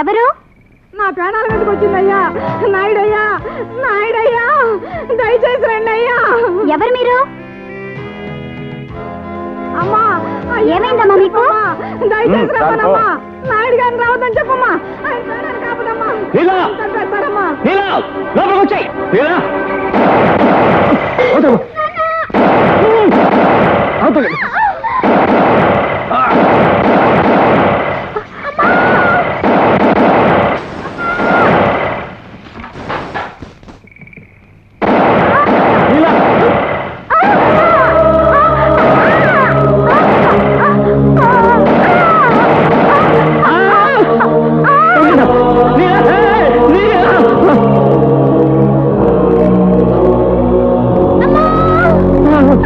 ఎవరు? నా ప్రాణాల మీదకి వచ్చిందయ్యా నాయుడయ్యా. నాయుడయ్యా. దయచేసి రండి అయ్యా ఎవరు మీరు? అమ్మా. ఏమైందమ్మా మీకు? దయచేసి రమ్మనమ్మా. నాయుడు గారిని రావద్దని చెప్పమ్మా. ఆయన ప్రాణాలు కాపదమ్మా. లీలా! చంపేస్తారమ్మా నీలా. లోపలికి వచ్చాయి నీలా. నాయుడు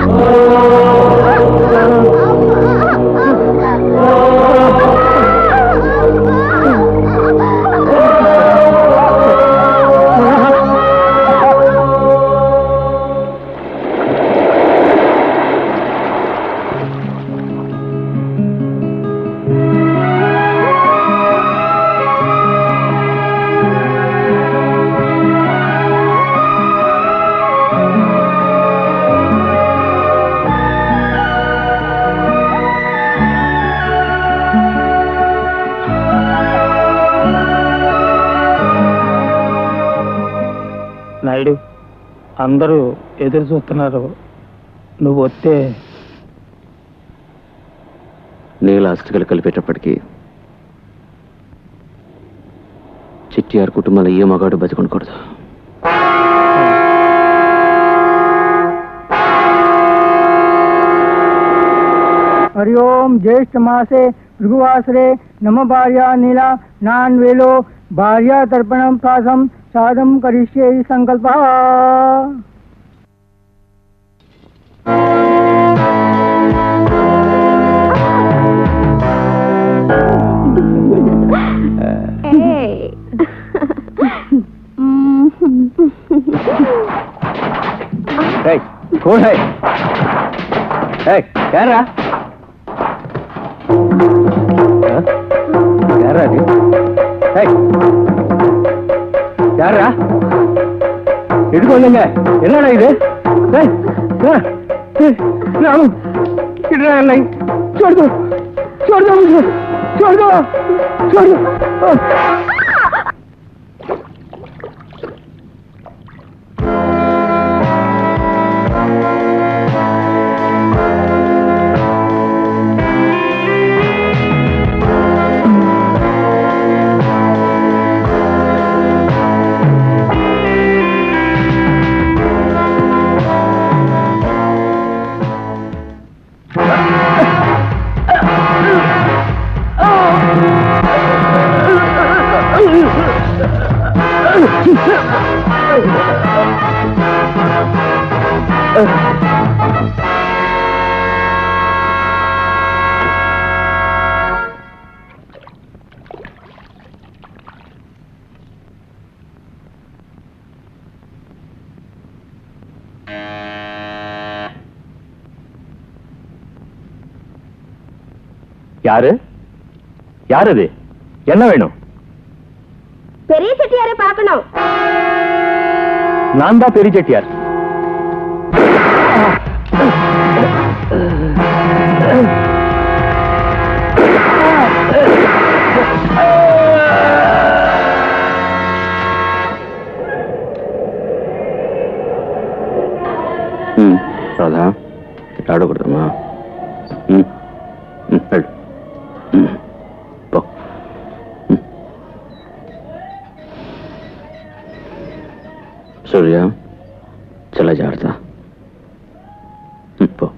Oh. అందరూ ఎదురు చూస్తున్నారు. నువ్వు వస్తే నీల అస్థికలు కలిపేటప్పటికీ చిట్టిఆర్ కుటుంబాలు ఏ మగాడు బతికొనకూడదు హరి ఓం జ్యేష్ఠ మాసే భృగువాసరే నమ భార్య నీల నాన్ వేలో భార్య తర్పణం ప్రాసం సాధం కరిష్యే సంకల్ప ఎరా ఎరా అది. யாரா? எடுக்க வந்தீங்க? என்னடா இது? நானும் இல்லை. छोड़ சொல்லு சொல்லு யாரு? யார் அது? என்ன வேணும்? பெரிய செட்டியாரை பார்க்கணும். நான் தான் பெரிய செட்டியார். ராதா ஆடக்கூடாதுமா సూర్య చాలా జాగ్రత్త. పో.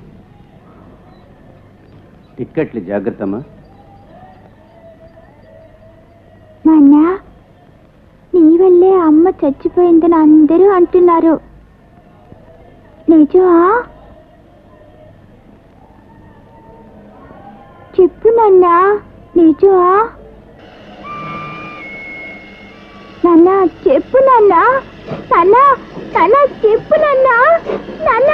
టిక్కెట్లు జాగ్రత్త అమ్మా నాన్న నీ వల్లే అమ్మ చచ్చిపోయిందని అందరూ అంటున్నారు. నిజమా? చెప్పు నాన్న నిజమా? నాన్న చెప్పు నాన్న. చెప్పు నాన్న నాన్న.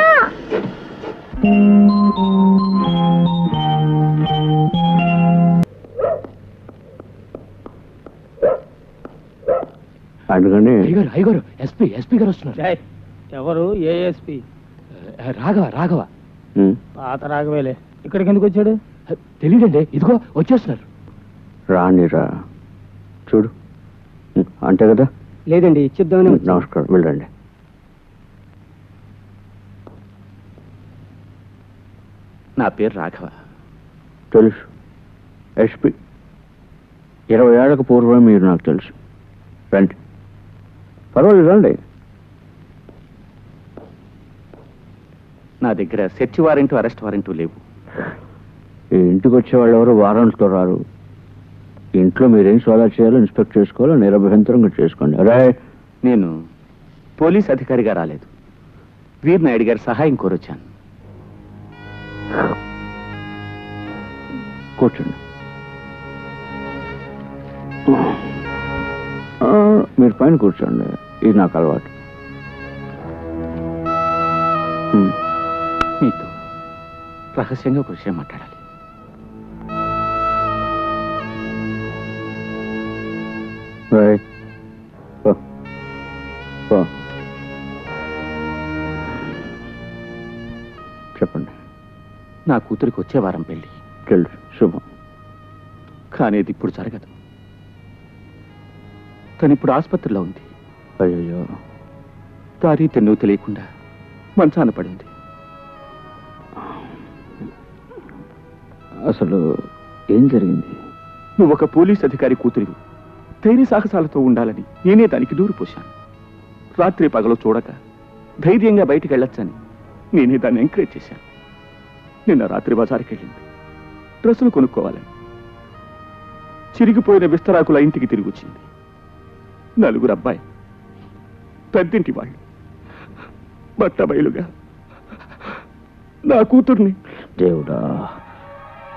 అయ్యగారు అయ్యగారు ఎస్పీ ఎస్పీ గారు వస్తున్నారు. ఎవరు? ఏఎస్పి రాఘవ రాఘవ. పాత రాఘవేలే. ఇక్కడికి ఎందుకు వచ్చాడు? తెలియదండి ఇదిగో వచ్చేస్తున్నారు. రానిరా చూడు. ఉమ్, అంతే కదా? లేదండి ఇచ్చిద్దామని నమస్కారం వెళ్ళండి. నా పేరు రాఘవ. తెలుసు. ఎస్పి. ఇరవై ఏళ్ళకు పూర్వం మీరు నాకు తెలుసు. రండి. పర్వాలేదు రండి నా దగ్గర సెర్చ్ వారెంట్ అరెస్ట్ వారెంట్ లేవు. ఈ ఇంటికి వచ్చే వాళ్ళు ఎవరు వారాంట్లో రారు. ఇంట్లో మీరేం సోదా చేయాలో ఇన్స్పెక్ట్ చేసుకోవాలో నిరభ్యంతరంగా చేసుకోండి. అరే నేను పోలీస్ అధికారిగా రాలేదు. వీర్ నాయుడు గారి సహాయం కోరొచ్చాను. కూర్చోండి. మీరు పైన కూర్చోండి. ఇది నాకు అలవాటు. మీతో రహస్యంగా ఒక విషయం మాట్లాడాలి. రైట్. పో. పో. చెప్పండి. నా కూతురికి వచ్చే వారం పెళ్ళి తెలుసు శుభం. కానీ ఇది ఇప్పుడు జరగదు. తను ఇప్పుడు ఆసుపత్రిలో ఉంది. అయ్యో దారి తెన్ను తెలియకుండా మంచాన పడింది అసలు ఏం జరిగింది? నువ్వు ఒక పోలీస్ అధికారి కూతురివి. ధైర్య సాహసాలతో ఉండాలని నేనే దానికి దూరు పోశాను. రాత్రి పగలు చూడక ధైర్యంగా బయటికి వెళ్ళొచ్చని నేనే దాన్ని ఎంకరేజ్ చేశాను. నిన్న రాత్రి బజార్కి వెళ్ళింది. డ్రెస్సులు కొనుక్కోవాలని. చిరిగిపోయిన విస్తరాకుల ఇంటికి తిరిగి వచ్చింది. నలుగురు అబ్బాయి పెద్దింటి వాళ్ళు బట్ట బయలుగా నా కూతుర్ని దేవుడా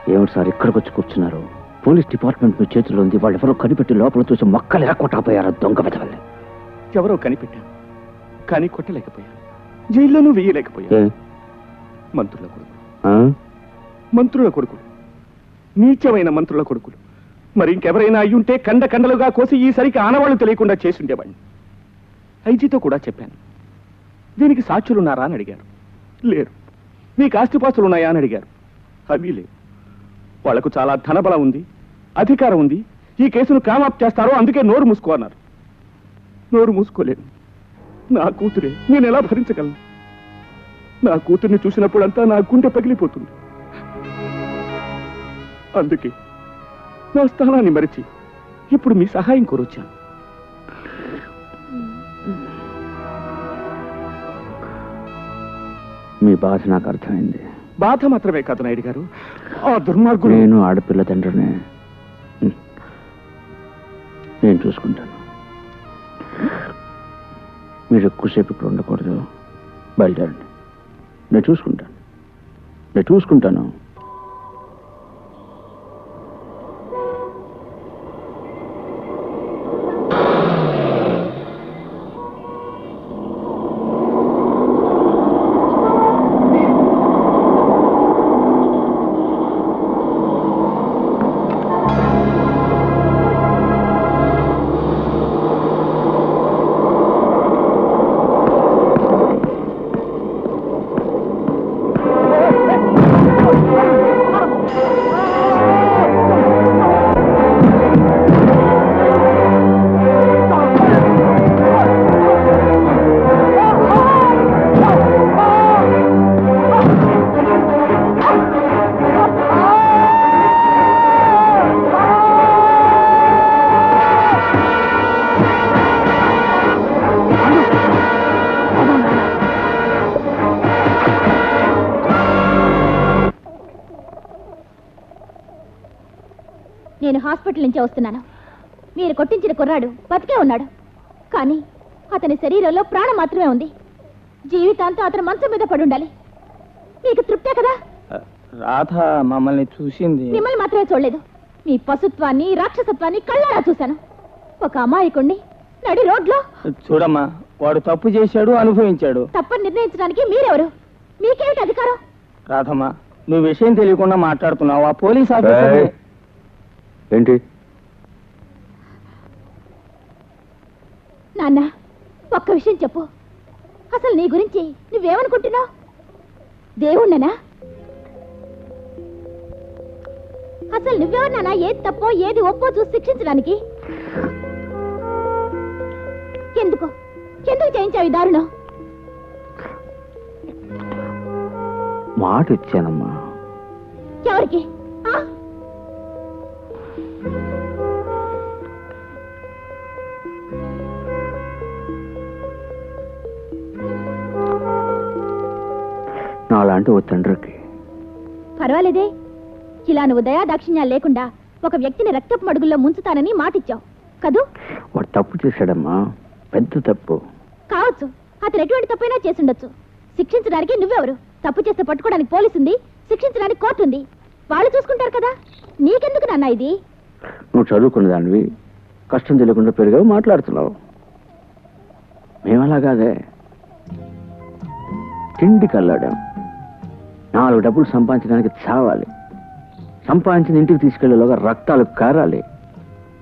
ఏమిటి సార్ ఇక్కడికి వచ్చి కూర్చున్నారు? పోలీస్ డిపార్ట్మెంట్ మీ చేతిలో ఉంది. వాళ్ళు ఎవరో కనిపెట్టి లోపల చూసి మొక్కలు ఎరకొట్టకపోయారు దొంగ వెతవల్లి ఎవరో కనిపెట్టాను కానీ కొట్టలేకపోయాను జైల్లోనూ వేయలేకపోయాను మంత్రుల కొడుకు మంత్రుల కొడుకులు. నీచమైన మంత్రుల కొడుకులు. మరి ఇంకెవరైనా అయ్యుంటే కండ కండలుగా కోసి ఈసరికి ఆనవాళ్ళు తెలియకుండా చేసుండేవాడిని. ఐజీతో కూడా చెప్పాను. దీనికి సాక్షులున్నారా అని అడిగారు. లేరు. మీకు ఆస్తిపాస్తులు ఉన్నాయా అని అడిగారు. అవి లేవు. వాళ్ళకు చాలా ధనబలం ఉంది అధికారం ఉంది. ఈ కేసును కామాప్ చేస్తారో అందుకే నోరు మూసుకో అన్నారు. నోరు మూసుకోలేదు నా కూతురే నేను ఎలా భరించగలను? నా కూతుర్ని చూసినప్పుడంతా నా గుండె పగిలిపోతుంది. అందుకే నా స్థానాన్ని మరిచి ఇప్పుడు మీ సహాయం కోరొచ్చాను. మీ బాధ నాకు అర్థమైంది. బాధ మాత్రమే కాదు నాయుడు గారు. ఆ దుర్మార్గుడు నేను ఆడపిల్ల తండ్రిని నేను చూసుకుంటాను. మీరు ఎక్కువసేపు ఇక్కడ ఉండకూడదు. బయలుదేరండి. నేను చూసుకుంటాను. నేను చూసుకుంటాను. హాస్పిటల్ నుంచి వస్తున్నాను. మీరు కొట్టించిన కుర్రాడు బతికే ఉన్నాడు. కానీ అతని శరీరంలో ప్రాణం మాత్రమే ఉంది. జీవితాంతం అతను మంచం మీద పడి ఉండాలి. మీకు తృప్తే కదా? రాధ మమ్మల్ని చూసింది. మిమ్మల్ని మాత్రమే చూడలేదు. మీ పశుత్వాన్ని రాక్షసత్వాన్ని కళ్ళారా చూశాను. ఒక అమాయకుణ్ణి నడి రోడ్లో చూడమ్మా వాడు తప్పు చేశాడు అనుభవించాడు. తప్పని నిర్ణయించడానికి మీరెవరు? మీకేమిటి అధికారం? రాధమ్మ నువ్వు విషయం తెలియకుండా మాట్లాడుతున్నావు. ఆ పోలీస్ ఆఫీసర్. ఏంటి? నాన్న ఒక్క విషయం చెప్పు. అసలు నీ గురించి నువ్వేమనుకుంటున్నావు? దేవుణ్ణనా? అసలు నువ్వెవరినానా ఏది తప్పో ఏది ఒప్పో చూసి శిక్షించడానికి? ఎందుకు? ఎందుకు చేయించావు దారుణం మాట ఇచ్చానమ్మా ఎవరికి? ఓ తండ్రికి. పర్వాలేదే. ఇలా నువ్వు దయా దాక్షిణ్యాలు లేకుండా ఒక వ్యక్తిని రక్తపు మడుగుల్లో ముంచుతానని మాటిచ్చావు. కదూ? వాడు తప్పు చేశాడమ్మా. పెద్ద తప్పు. కావచ్చు. అతను ఎటువంటి తప్పైనా చేసుండొచ్చు. శిక్షించడానికి నువ్వెవరు? తప్పు చేస్తే పట్టుకోవడానికి పోలీసు ఉంది శిక్షించడానికి కోర్టు ఉంది వాళ్ళు చూసుకుంటారు కదా. నీకెందుకు నాన్న ఇది? నువ్వు చదువుకున్న దానివి కష్టం తెలియకుండా పెరిగావు మాట్లాడుతున్నావు. మేమలా కాదే తిండి కల్లాడాం నాలుగు డబ్బులు సంపాదించడానికి చావాలి. సంపాదించిన ఇంటికి తీసుకెళ్ళేలోగా రక్తాలు కారాలి.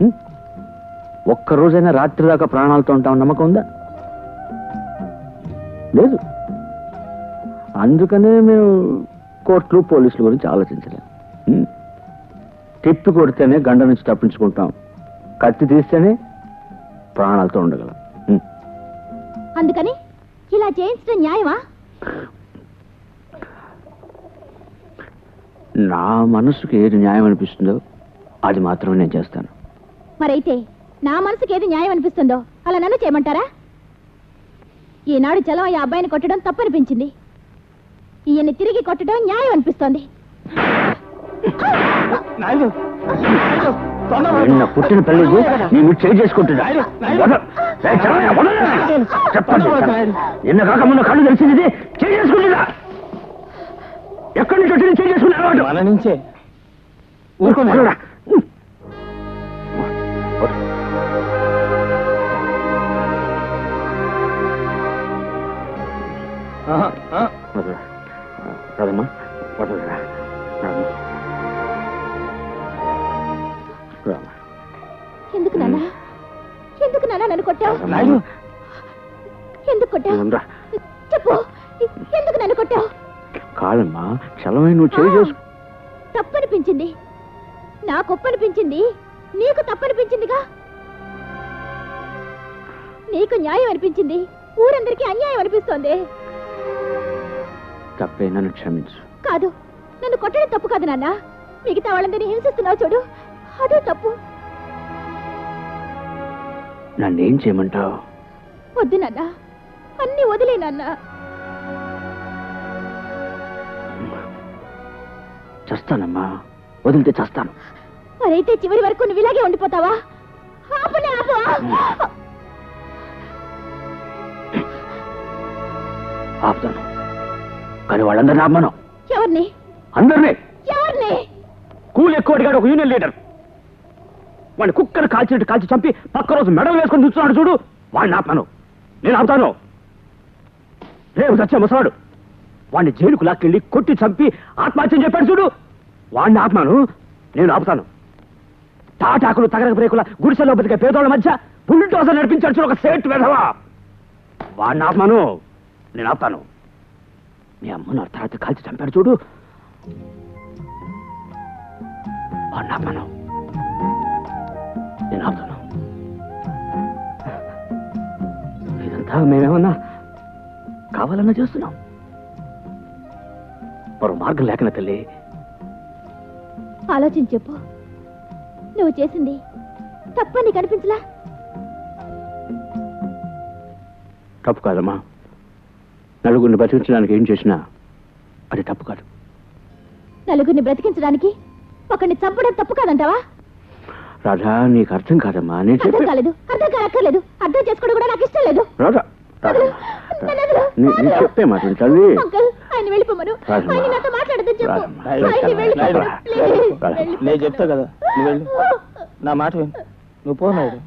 ఒక్కరోజైనా ఒక్క రోజైనా రాత్రి దాకా ప్రాణాలతో ఉంటాం నమ్మకం ఉందా? లేదు. అందుకనే మేము కోర్టులు పోలీసుల గురించి ఆలోచించలేం తిప్పి కొడితేనే గండ నుంచి తప్పించుకుంటాం. కత్తి తీస్తేనే ప్రాణాలతో ఉండగలం. అందుకని ఇలా చేయించడం న్యాయమా? నా మనసుకి ఏది న్యాయం అనిపిస్తుందో అది మాత్రమే నేను చేస్తాను. మరైతే నా మనసుకి ఏది న్యాయం అనిపిస్తుందో అలా నన్ను చేయమంటారా? ఈనాడు చలం ఈ అబ్బాయిని కొట్టడం తప్పనిపించింది. ఈయన్ని తిరిగి కొట్టడం న్యాయం అనిపిస్తోంది. నిన్న పుట్టిన పెళ్ళికి నేను చేయి చేసుకుంటున్నా. నిన్న కాక మొన్న కళ్ళు తెలిసింది చేసుకుంటున్నా. ఎక్కడి నుంచి అలవాటు మన నుంచే. వదలురా. ఎందుకు నాన్న? ఎందుకు నాన్న నన్ను కొట్టావు? ఎందుకు కొట్టావు. చెప్పు. ఎందుకు నన్ను కొట్టావు? కాదమ్మా చలమై నువ్వు చేయి చేసుకు. తప్పనిపించింది. నాకు ఒప్పనిపించింది నీకు తప్పనిపించిందిగా? నీకు న్యాయం అనిపించింది. ఊరందరికీ అన్యాయం అనిపిస్తోంది. తప్పే నన్ను క్షమించు. కాదు నన్ను కొట్టడం తప్పు కాదు నాన్న. మిగతా వాళ్ళందరినీ హింసిస్తున్నావు చూడు. అదే తప్పు. నన్ను ఏం చేయమంటావు? వద్దు నాన్న. అన్ని వదిలే నాన్న. చస్తానమ్మా. వదిలితే చస్తాను. మరైతే చివరి వరకు నువ్వు ఇలాగే ఉండిపోతావా? ఆపు. ఆపుతాను. కానీ వాళ్ళందరినీ ఆపమను. ఎవరిని? అందరినీ. ఎవరిని? కూలి ఎక్కువ అడిగాడు ఒక యూనియన్ లీడర్. వాడిని కుక్కను కాల్చినట్టు కాల్చి చంపి పక్క రోజు మెడలు వేసుకొని చూస్తున్నాడు చూడు వాడిని ఆపను నేను ఆపుతాను. రేపు సత్య ముసలాడు. వాడిని జైలుకు లాక్కెళ్ళి కొట్టి చంపి ఆత్మహత్యం చెప్పాడు చూడు. వాడిని ఆత్మాను నేను ఆపుతాను. తాటాకులు తగరక బ్రేకుల గుడిసెలో బతికే పేదోళ్ళ మధ్య బుల్డోజర్ నడిపించాడు చూడు ఒక సేట్ వెధవా. వాడిని ఆత్మాను నేను ఆపుతాను. మీ అమ్మను అర్ధరాత్రి కాల్చి చంపాడు చూడు. వాడిని ఆపమాను నేను ఆపుతాను. ఇదంతా మేమేమన్నా కావాలన్నా చేస్తున్నాం. మరో మార్గం లేకనా తల్లి. ఆలోచించి చెప్పు. నువ్వు చేసింది తప్పని కనిపించలా తప్పు కాదమ్మా. నలుగురిని బతికించడానికి ఏం చేసినా అది తప్పు కాదు. నలుగురిని బ్రతికించడానికి ఒకరిని చంపడం తప్పు కాదంటావా? రాధా నీకు అర్థం కాదమ్మా. నేను అర్థం చెప్పే కాలేదు. అర్థం కానక్కర్లేదు. అర్థం చేసుకోవడం కూడా నాకు ఇష్టం లేదు. రాధా. నీ- చెప్పే మాట విను తల్లి. అంకుల్ ఆయన వెళ్ళిపోమను. ఆయన నాతో మాట్లాడదని చెప్పు. వెళ్ళిపోమను. నేను చెప్తా కదా. నువ్వు వెళ్ళు. నా మాట విను. నువ్వు పో నాయుడు.